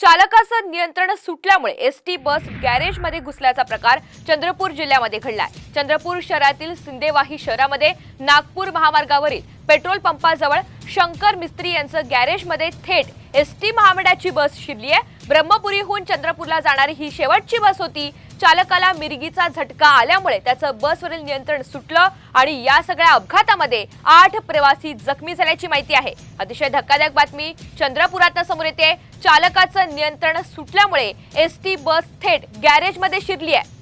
चालकाचं नियंत्रण सुटल्यामुळे एस टी बस गॅरेजमध्ये घुसल्याचा प्रकार चंद्रपूर जिल्ह्यामध्ये घडलाय. चंद्रपूर शहरातील सिंदेवाही शहरामध्ये नागपूर महामार्गावरील पेट्रोल पंपाजवळ शंकर मिस्त्री यांचं गॅरेजमध्ये थेट एस टी महामंडळाची बस शिरली आहे. ब्रह्मपुरीहून चंद्रपूरला जाणारी ही शेवटची बस होती. चालकाला मिरगीचा झटका आल्यामुळे त्याचं बसवरील नियंत्रण सुटलं आणि या सगळ्या अपघातामध्ये आठ प्रवासी जखमी झाल्याची माहिती आहे. अतिशय धक्कादायक बातमी चंद्रपुरात समोर येते. चालकाचं नियंत्रण सुटल्यामुळे एस टी बस थेट गॅरेजमध्ये शिरली आहे.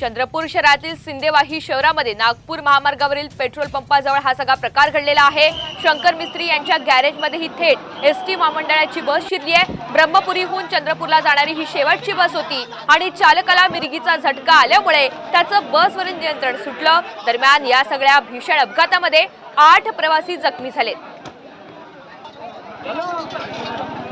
चंद्रपूर शहरातील सिंदेवाही शहरामध्ये नागपूर महामार्गावरील पेट्रोल पंपाजवळ हा सगळा प्रकार घडलेला आहे. शंकर मिस्त्री यांच्या गॅरेजमध्ये ही थेट एस टी महामंडळाची बस शिरली आहे. ब्रह्मपुरीहून चंद्रपूरला जाणारी ही शेवटची बस होती आणि चालकाला मिरगीचा झटका आल्यामुळे त्याचं बसवरील नियंत्रण सुटलं. दरम्यान या सगळ्या भीषण अपघातामध्ये आठ प्रवासी जखमी झाले